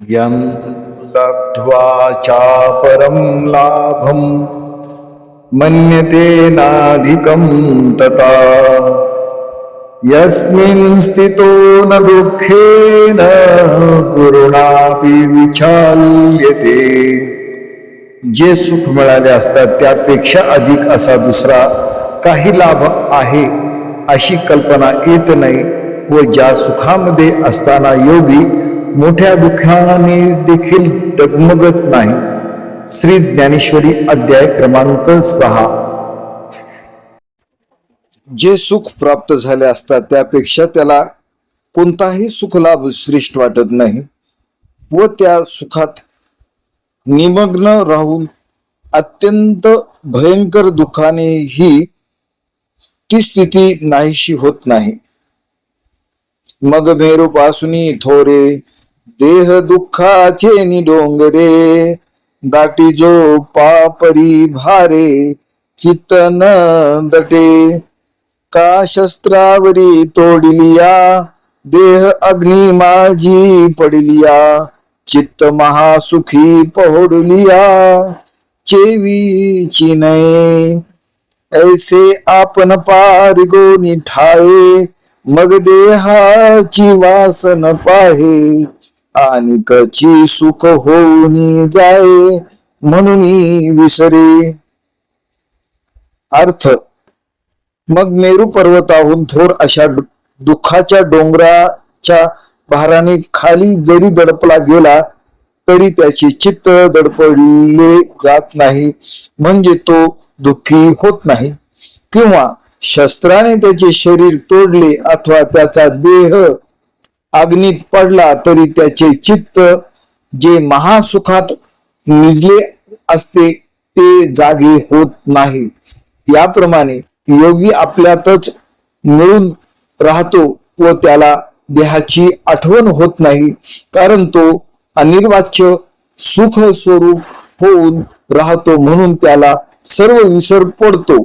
यं लब्ध्वा चापरं लाभं मन्यते नाधिकं तथा। यस्मिन् स्थितो न दुःखेन कुरुणापि विचाल्यते। जे सुख मिळाले असतात त्यापेक्षा अधिक असा दुसरा काही लाभ आहे अशी कल्पना येत नाही व ज्या सुखामध्ये असताना योगी मोठ्या दुःखाने देखील डगमगत नाही. श्री ज्ञानेश्वरी अध्याय क्रमांक सहा. जे सुख प्राप्त झाले असतात त्यापेक्षा त्याला कोणताही सुखलाभ श्रेष्ठ वाटत नाही व त्या सुखात निमग्न राहून अत्यंत भयंकर दुःखाने ही ती स्थिती नाहीशी होत नाही. मग मेरूपासुनी थोरे देह दुखाचे निडोंगरे, दाटी जो पापरी भारे, चित्त न दटे. का शस्त्रावरी तोडिलिया, देह अग्नि पड़ लिया चित्त महासुखी पहोडलिया चेवी चिनय ऐसे आपण पार गोनी ठाए मग देहाची वासन पाहे. आणि कची सुख होऊन जाय म्हणून विसरे. अर्थ मग मेरू पर्वताहून थोर अशा दुःखाच्या डोंगराच्या भाराने खाली जरी दडपला गेला तरी त्याचे चित्त दडपडले जात नाही. म्हणजे तो दुःखी होत नाही. किंवा शस्त्राने त्याचे शरीर तोडले अथवा त्याचा देह अग्नीत पडला तरी त्याचे चित्त जे महासुखात निजले असते ते जागे होत नाही. याप्रमाणे योगी आपल्यातच मिळून राहतो व त्याला देहाची आठवण होत नाही कारण तो अनिर्वाच्य सुख स्वरूप होऊन राहतो म्हणून त्याला सर्व विसर पडतो.